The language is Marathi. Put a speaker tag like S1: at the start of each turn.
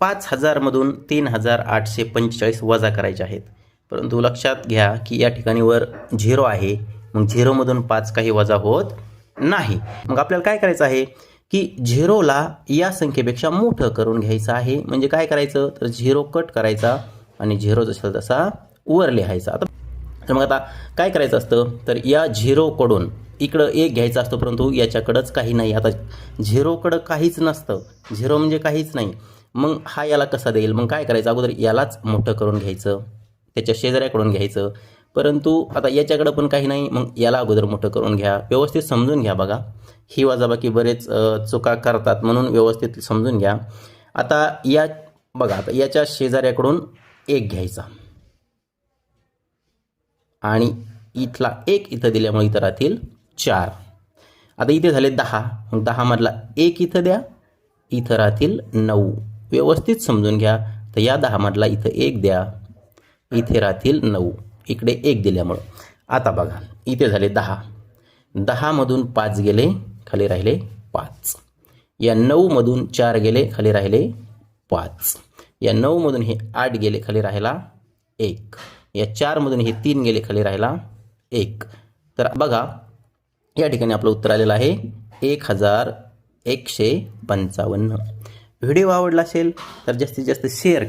S1: पाच हजारमधून तीन हजार आठशे पंचेचाळीस वजा करायचे आहेत. परंतु लक्षात घ्या की या ठिकाणी वर झिरो आहे. मग झिरोमधून पाच काही वजा होत नाही. मग आपल्याला काय करायचं आहे? की झिरोला या संख्येपेक्षा मोठं करून घ्यायचं आहे. म्हणजे काय करायचं? तर झिरो कट करायचा आणि झिरो जसा तसा वर लिहायचा. आता तर मग आता काय करायचं असतं? तर या झिरोकडून इकडं एक घ्यायचा असतो परंतु याच्याकडंच काही नाही. आता झिरोकडं काहीच नसतं. झिरो म्हणजे काहीच नाही. मग हा याला कसा देईल? मग काय करायचं? अगोदर यालाच मोठं करून घ्यायचं. त्याच्या शेजाऱ्याकडून घ्यायचं. परंतु आता याच्याकडं पण काही नाही. मग याला अगोदर मोठं करून घ्या. व्यवस्थित समजून घ्या बघा. ही वाजाबाकी बरेच चुका करतात म्हणून व्यवस्थित समजून घ्या. आता या बघा आता याच्या शेजाऱ्याकडून एक घ्यायचा. आणि इथला एक इथं दिल्यामुळे इथं राहतील चार. आता इथे झाले दहा. मग दहामधला एक इथं द्या. इथं राहतील नऊ. व्यवस्थित समजून घ्या. तर या दहामधला इथं एक द्या. इथे राहतील नऊ. इकडे एक दिल्यामुळं. आता बघा. इथे झाले दहा. दहामधून पाच गेले खाली राहिले पाच. या नऊमधून चार गेले खाली राहिले पाच. या नऊमधून हे आठ गेले खाली राहिला एक. या चारमधून हे तीन गेले खाली राहिला एक. तर बघा या ठिकाणी आपलं उत्तर आलेलं आहे एक हजार एकशे पंचावन्न. व्हिडिओ आवडला असेल तर जास्तीत जास्त शेअर करा.